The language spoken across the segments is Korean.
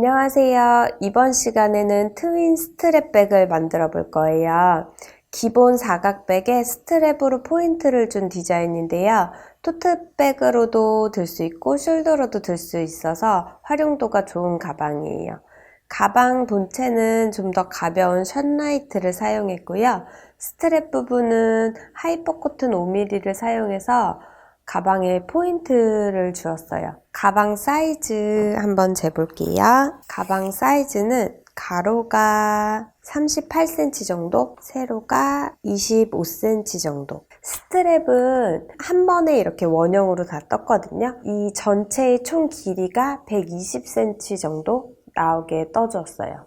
안녕하세요. 이번 시간에는 트윈 스트랩백을 만들어 볼 거예요. 기본 사각백에 스트랩으로 포인트를 준 디자인인데요. 토트백으로도 들 수 있고 숄더로도 들 수 있어서 활용도가 좋은 가방이에요. 가방 본체는 좀 더 가벼운 션라이트를 사용했고요. 스트랩 부분은 하이퍼 코튼 5mm를 사용해서 가방에 포인트를 주었어요. 가방 사이즈 한번 재볼게요. 가방 사이즈는 가로가 38cm 정도, 세로가 25cm 정도. 스트랩은 한 번에 이렇게 원형으로 다 떴거든요. 이 전체의 총 길이가 120cm 정도 나오게 떠주었어요.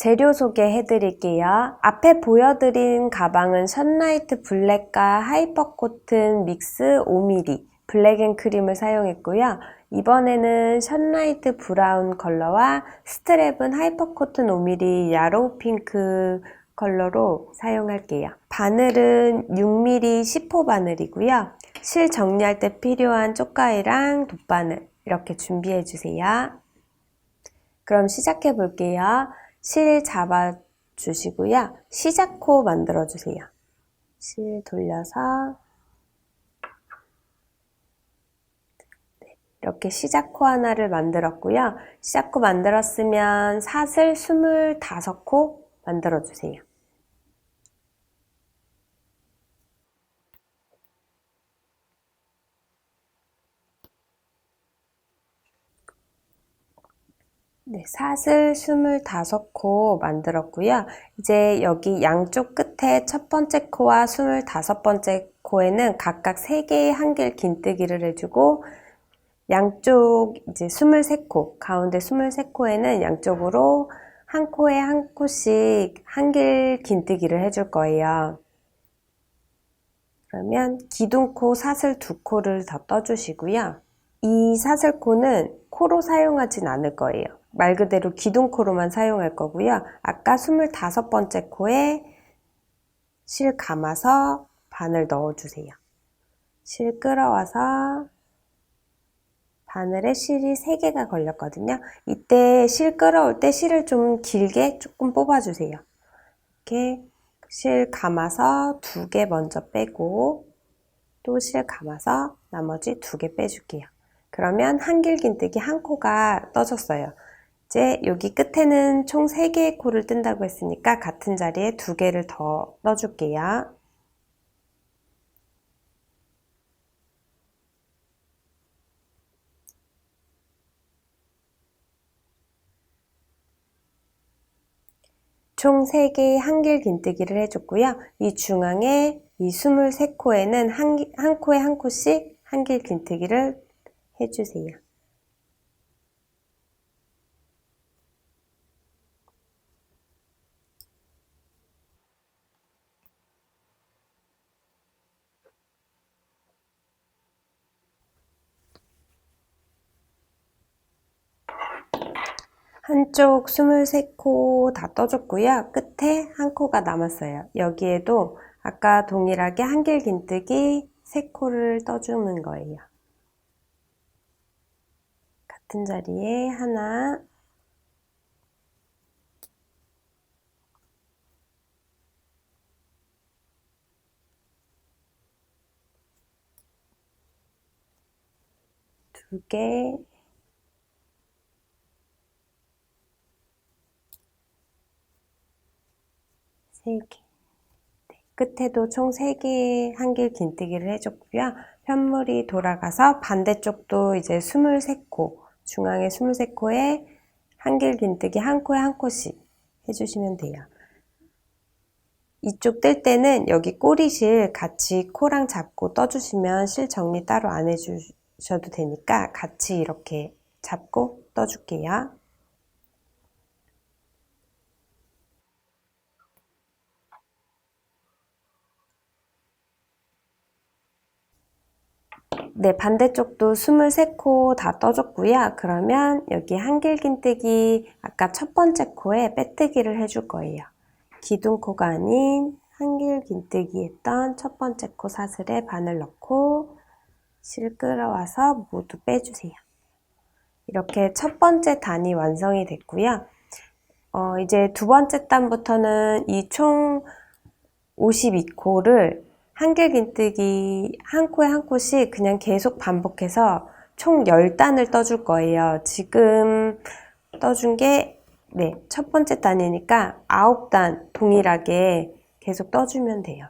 재료 소개해 드릴게요. 앞에 보여드린 가방은 션라이트 블랙과 하이퍼 코튼 믹스 5mm 블랙 앤 크림을 사용했고요. 이번에는 션라이트 브라운 컬러와 스트랩은 하이퍼 코튼 5mm 야로우 핑크 컬러로 사용할게요. 바늘은 6mm 10호 바늘이고요. 실 정리할 때 필요한 쪽가위랑 돗바늘 이렇게 준비해 주세요. 그럼 시작해 볼게요. 실 잡아 주시고요. 시작코 만들어 주세요. 실 돌려서 네, 이렇게 시작코 하나를 만들었고요. 시작코 만들었으면 사슬 25코 만들어 주세요. 네, 사슬 25코 만들었고요. 이제 여기 양쪽 끝에 첫 번째 코와 25번째 코에는 각각 3개의 한길 긴뜨기를 해주고 양쪽 이제 23코, 가운데 23코에는 양쪽으로 한 코에 한 코씩 한길 긴뜨기를 해줄 거예요. 그러면 기둥코 사슬 두 코를 더 떠주시고요. 이 사슬코는 코로 사용하진 않을 거예요. 말 그대로 기둥코로만 사용할 거고요. 아까 25번째 코에 실 감아서 바늘 넣어주세요. 실 끌어와서 바늘에 실이 3개가 걸렸거든요. 이때 실 끌어올 때 실을 좀 길게 조금 뽑아주세요. 이렇게 실 감아서 2개 먼저 빼고 또 실 감아서 나머지 2개 빼줄게요. 그러면 한길 긴뜨기 한 코가 떠졌어요. 이제 여기 끝에는 총 3개의 코를 뜬다고 했으니까 같은 자리에 2개를 더 넣어줄게요. 총 3개의 한길 긴뜨기를 해줬고요. 이 중앙에 이 23코에는 한, 한 코에 한 코씩 한길 긴뜨기를 해주세요. 한쪽 23코 다 떠줬고요. 끝에 한 코가 남았어요. 여기에도 아까 동일하게 한길 긴뜨기 3코를 떠주는 거예요. 같은 자리에 하나 두 개, 세 개. 네, 끝에도 총 3개의 한길 긴뜨기를 해줬고요. 편물이 돌아가서 반대쪽도 이제 23코, 중앙에 23코에 한길 긴뜨기 한 코에 한 코씩 해주시면 돼요. 이쪽 뜰 때는 여기 꼬리실 같이 코랑 잡고 떠주시면 실 정리 따로 안 해주셔도 되니까 같이 이렇게 잡고 떠줄게요. 네, 반대쪽도 23코 다 떠줬고요. 그러면 여기 한길긴뜨기 아까 첫 번째 코에 빼뜨기를 해줄 거예요. 기둥코가 아닌 한길긴뜨기 했던 첫 번째 코 사슬에 바늘 넣고 실 끌어와서 모두 빼주세요. 이렇게 첫 번째 단이 완성이 됐고요. 어, 이제 두 번째 단부터는 이 총 52코를 한길긴뜨기 한 코에 한 코씩 그냥 계속 반복해서 총 10단을 떠줄 거예요. 지금 떠준 게 네, 첫 번째 단이니까 9단 동일하게 계속 떠주면 돼요.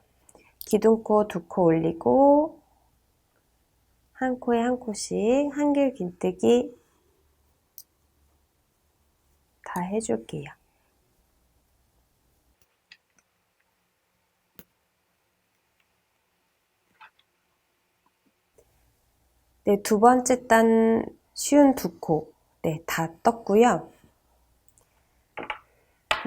기둥코 두 코 올리고 한 코에 한 코씩 한길 긴뜨기 다 해줄게요. 네, 두 번째 단 쉬운 두 코. 네, 다 떴고요.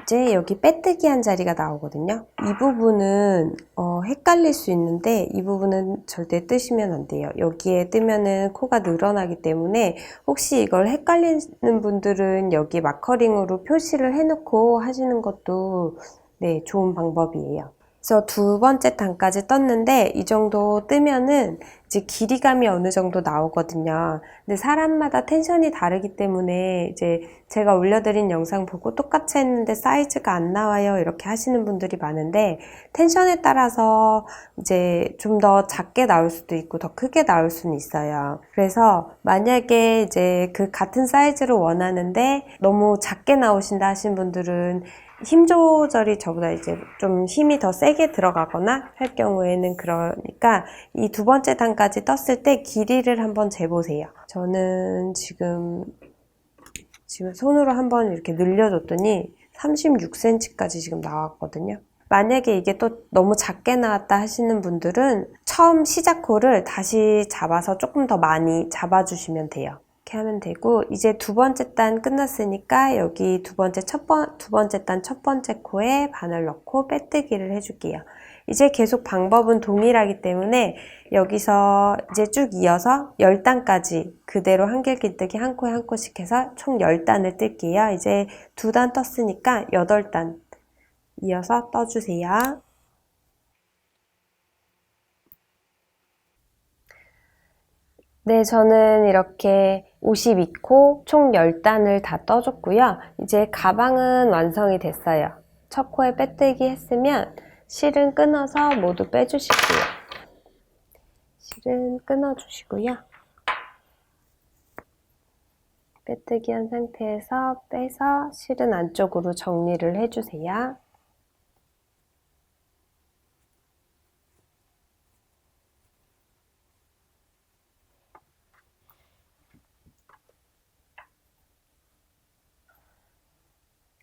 이제 여기 빼뜨기 한 자리가 나오거든요. 이 부분은 어, 헷갈릴 수 있는데 이 부분은 절대 뜨시면 안 돼요. 여기에 뜨면은 코가 늘어나기 때문에 혹시 이걸 헷갈리는 분들은 여기 마커링으로 표시를 해놓고 하시는 것도 네, 좋은 방법이에요. 그래서 두 번째 단까지 떴는데 이 정도 뜨면은 이제 길이감이 어느 정도 나오거든요. 근데 사람마다 텐션이 다르기 때문에 이제 제가 올려드린 영상 보고 똑같이 했는데 사이즈가 안 나와요. 이렇게 하시는 분들이 많은데 텐션에 따라서 이제 좀 더 작게 나올 수도 있고 더 크게 나올 수는 있어요. 그래서 만약에 이제 그 같은 사이즈를 원하는데 너무 작게 나오신다 하신 분들은 힘 조절이 저보다 이제 좀 힘이 더 세게 들어가거나 할 경우에는 그러니까 이 두 번째 단까지 떴을 때 길이를 한번 재보세요. 저는 지금 지금 손으로 한번 이렇게 늘려줬더니 36cm까지 지금 나왔거든요. 만약에 이게 또 너무 작게 나왔다 하시는 분들은 처음 시작 홀을 다시 잡아서 조금 더 많이 잡아주시면 돼요. 이렇게 하면 되고 이제 두 번째 단 끝났으니까 여기 두 번째 첫 번, 두 번째 단 첫 번째 코에 바늘 넣고 빼뜨기를 해줄게요. 이제 계속 방법은 동일하기 때문에 여기서 이제 쭉 이어서 10단까지 그대로 한길긴뜨기 한 코에 한 코씩 해서 총 10단을 뜰게요. 이제 두 단 떴으니까 8단 이어서 떠주세요. 네, 저는 이렇게 52코 총 10단을 다 떠줬고요. 이제 가방은 완성이 됐어요. 첫 코에 빼뜨기 했으면 실은 끊어서 모두 빼주시고요. 실은 끊어주시고요. 빼뜨기 한 상태에서 빼서 실은 안쪽으로 정리를 해주세요.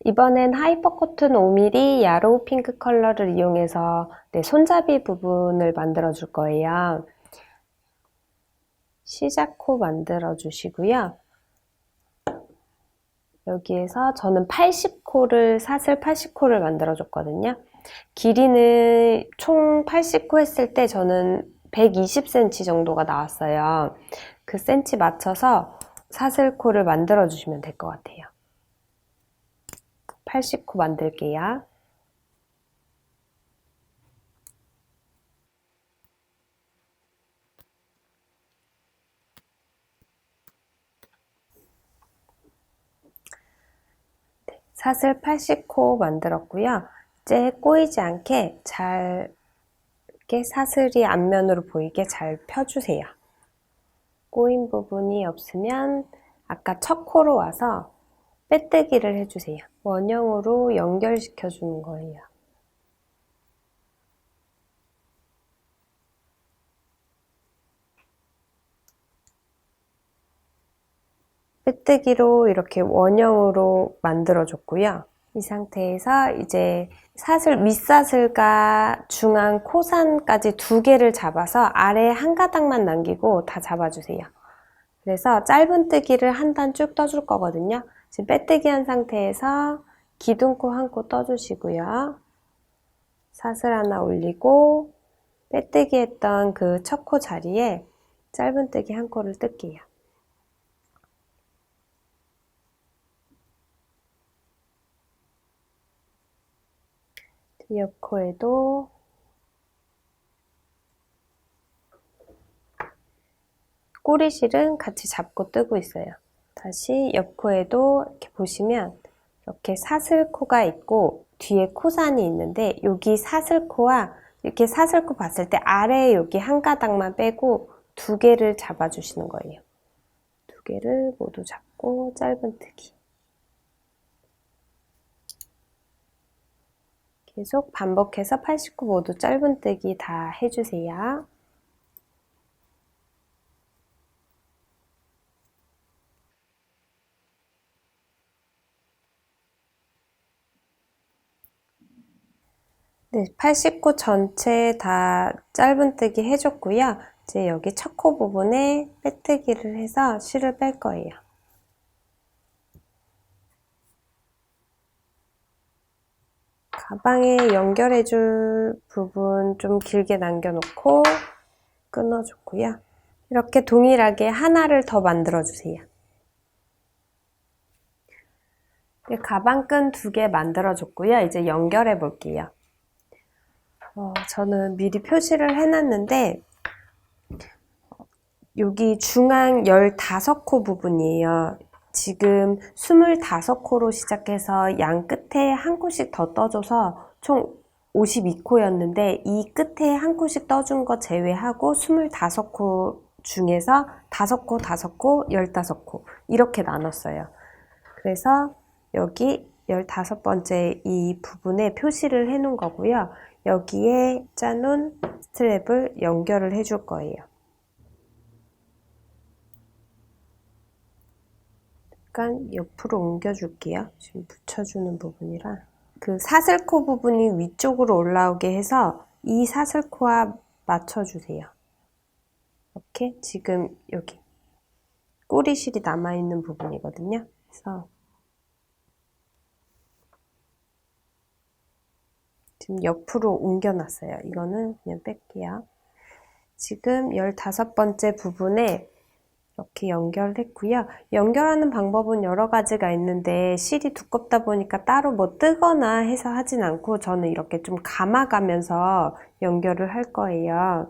이번엔 하이퍼코튼 5mm 야로우 핑크 컬러를 이용해서 네, 손잡이 부분을 만들어 줄 거예요. 시작 코 만들어 주시고요. 여기에서 저는 80코를 사슬 80코를 만들어 줬거든요. 길이는 총 80코 했을 때 저는 120cm 정도가 나왔어요. 그 센치 맞춰서 사슬코를 만들어 주시면 될 것 같아요. 89 만들게요. 네, 사슬 80코 만들었고요. 이제 꼬이지 않게 잘 이렇게 사슬이 앞면으로 보이게 잘 펴주세요. 꼬인 부분이 없으면 아까 첫 코로 와서 빼뜨기를 해주세요. 원형으로 연결시켜 주는 거예요. 빼뜨기로 이렇게 원형으로 만들어 줬고요. 이 상태에서 이제 사슬 윗사슬과 중앙 코산까지 두 개를 잡아서 아래 한 가닥만 남기고 다 잡아주세요. 그래서 짧은 뜨기를 한 단 쭉 떠줄 거거든요. 지금 빼뜨기 한 상태에서 기둥코 한 코 떠주시고요. 사슬 하나 올리고 빼뜨기 했던 그 첫 코 자리에 짧은 뜨기 한 코를 뜰게요. 옆 코에도 꼬리실은 같이 잡고 뜨고 있어요. 다시 옆코에도 이렇게 보시면 이렇게 사슬코가 있고 뒤에 코산이 있는데 여기 사슬코와 이렇게 사슬코 봤을 때 아래에 여기 한 가닥만 빼고 두 개를 잡아주시는 거예요. 두 개를 모두 잡고 짧은뜨기. 계속 반복해서 89 모두 짧은뜨기 다 해주세요. 네, 89 전체 다 짧은뜨기 해줬고요. 이제 여기 첫 코 부분에 빼뜨기를 해서 실을 뺄 거예요. 가방에 연결해줄 부분 좀 길게 남겨놓고 끊어줬고요. 이렇게 동일하게 하나를 더 만들어주세요. 가방끈 두 개 만들어줬고요. 이제 연결해 볼게요. 어, 저는 미리 표시를 해놨는데 여기 중앙 15코 부분이에요. 지금 25코로 시작해서 양 끝에 한 코씩 더 떠줘서 총 52코였는데 이 끝에 한 코씩 떠준 거 제외하고 25코 중에서 5코, 5코, 15코 이렇게 나눴어요. 그래서 여기 15번째 이 부분에 표시를 해 놓은 거고요. 여기에 짜놓은 스트랩을 연결을 해줄 거예요. 약간 옆으로 옮겨줄게요. 지금 붙여주는 부분이라. 그 사슬코 부분이 위쪽으로 올라오게 해서 이 사슬코와 맞춰주세요. 이렇게 지금 여기 꼬리실이 남아있는 부분이거든요. 그래서 지금 옆으로 옮겨놨어요. 이거는 그냥 뺄게요. 지금 15번째 부분에 이렇게 연결했고요. 연결하는 방법은 여러 가지가 있는데 실이 두껍다 보니까 따로 뭐 뜨거나 해서 하진 않고 저는 이렇게 좀 감아가면서 연결을 할 거예요.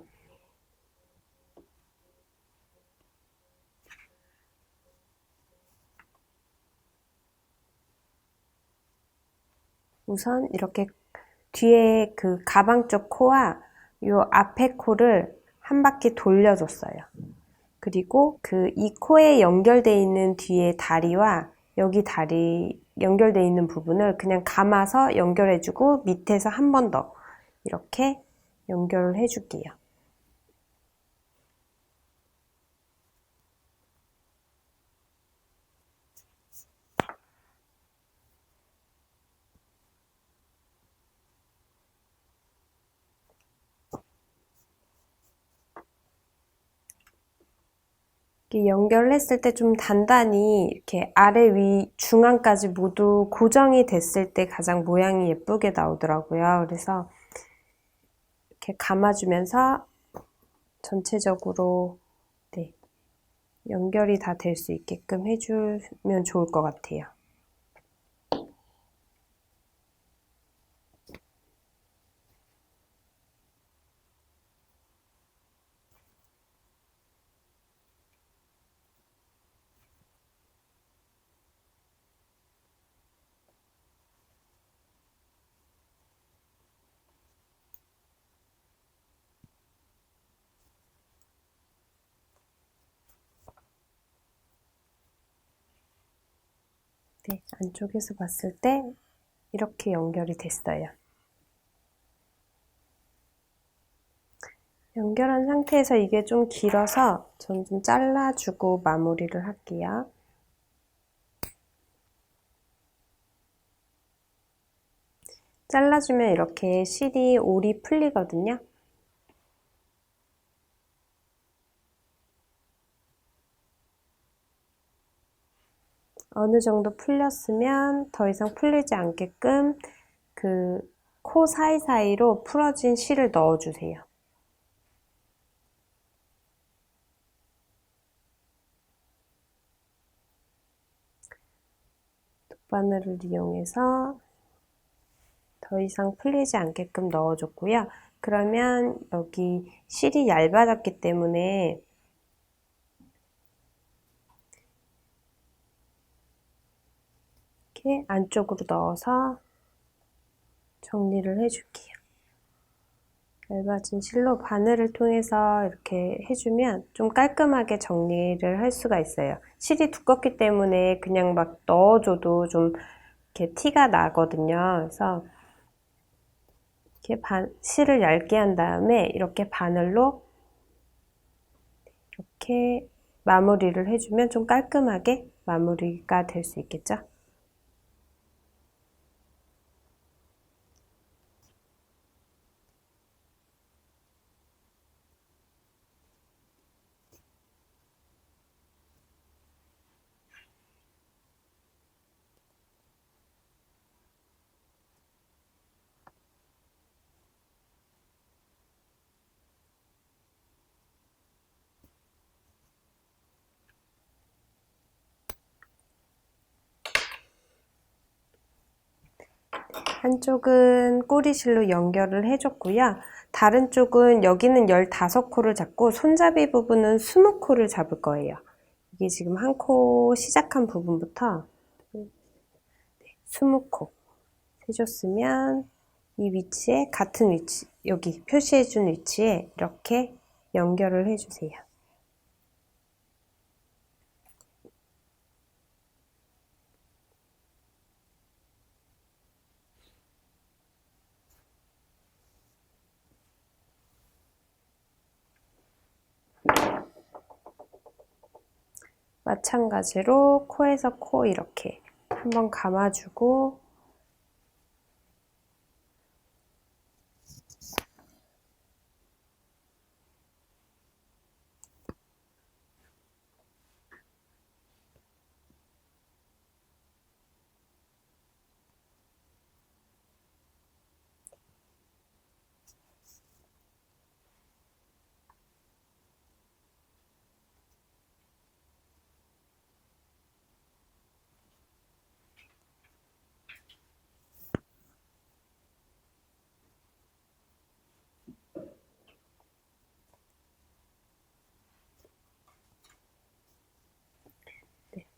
우선 이렇게 뒤에 그 가방 쪽 코와 요 앞에 코를 한 바퀴 돌려줬어요. 그리고 그 이 코에 연결되어 있는 뒤에 다리와 여기 다리 연결되어 있는 부분을 그냥 감아서 연결해주고 밑에서 한 번 더 이렇게 연결을 해줄게요. 연결을 했을 때 좀 단단히 이렇게 아래 위 중앙까지 모두 고정이 됐을 때 가장 모양이 예쁘게 나오더라고요. 그래서 이렇게 감아주면서 전체적으로 네, 연결이 다 될 수 있게끔 해주면 좋을 것 같아요. 네, 안쪽에서 봤을 때 이렇게 연결이 됐어요. 연결한 상태에서 이게 좀 길어서 전 좀 잘라주고 마무리를 할게요. 잘라주면 이렇게 실이 올이 풀리거든요. 어느 정도 풀렸으면 더 이상 풀리지 않게끔 그 코 사이사이로 풀어진 실을 넣어주세요. 바늘을 이용해서 더 이상 풀리지 않게끔 넣어줬고요. 그러면 여기 실이 얇아졌기 때문에 이렇게 안쪽으로 넣어서 정리를 해줄게요. 얇아진 실로 바늘을 통해서 이렇게 해주면 좀 깔끔하게 정리를 할 수가 있어요. 실이 두껍기 때문에 그냥 막 넣어줘도 좀 이렇게 티가 나거든요. 그래서 이렇게 반, 실을 얇게 한 다음에 이렇게 바늘로 이렇게 마무리를 해주면 좀 깔끔하게 마무리가 될 수 있겠죠? 한쪽은 꼬리실로 연결을 해줬고요. 다른 쪽은 여기는 15코를 잡고 손잡이 부분은 20코를 잡을 거예요. 이게 지금 한 코 시작한 부분부터 20코 해줬으면 이 위치에 같은 위치, 여기 표시해준 위치에 이렇게 연결을 해주세요. 마찬가지로 코에서 코 이렇게 한번 감아주고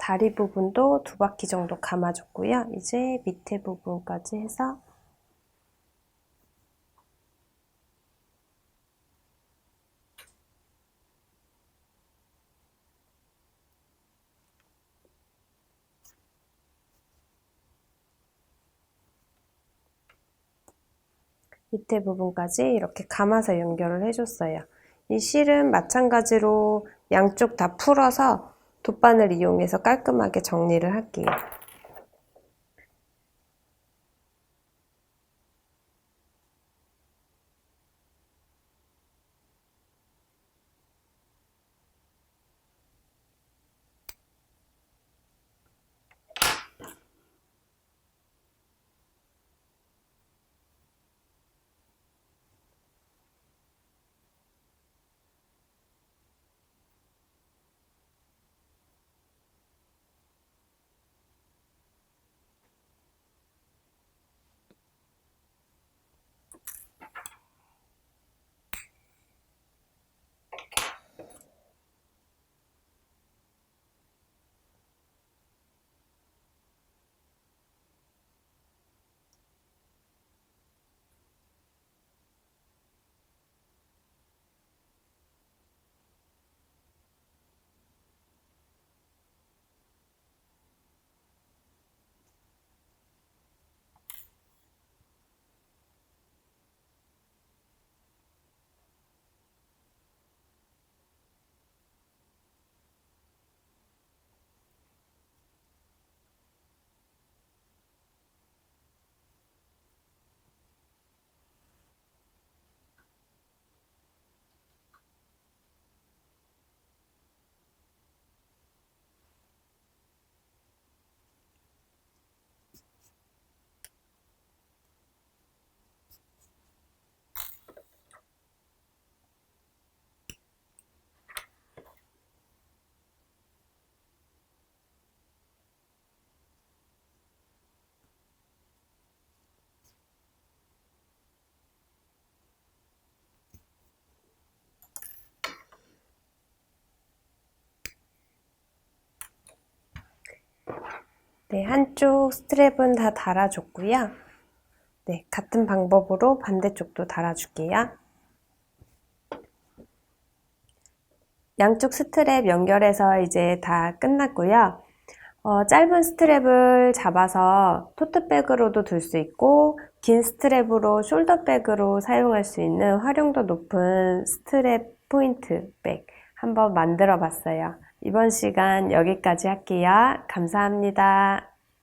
다리 부분도 두 바퀴 정도 감아줬고요. 이제 밑에 부분까지 해서 밑에 부분까지 이렇게 감아서 연결을 해줬어요. 이 실은 마찬가지로 양쪽 다 풀어서 돗바늘 이용해서 깔끔하게 정리를 할게요. 네, 한쪽 스트랩은 다 달아줬고요. 네, 같은 방법으로 반대쪽도 달아줄게요. 양쪽 스트랩 연결해서 이제 다 끝났고요. 어, 짧은 스트랩을 잡아서 토트백으로도 둘수 있고 긴 스트랩으로 숄더백으로 사용할 수 있는 활용도 높은 스트랩 포인트 백 한번 만들어 봤어요. 이번 시간 여기까지 할게요. 감사합니다.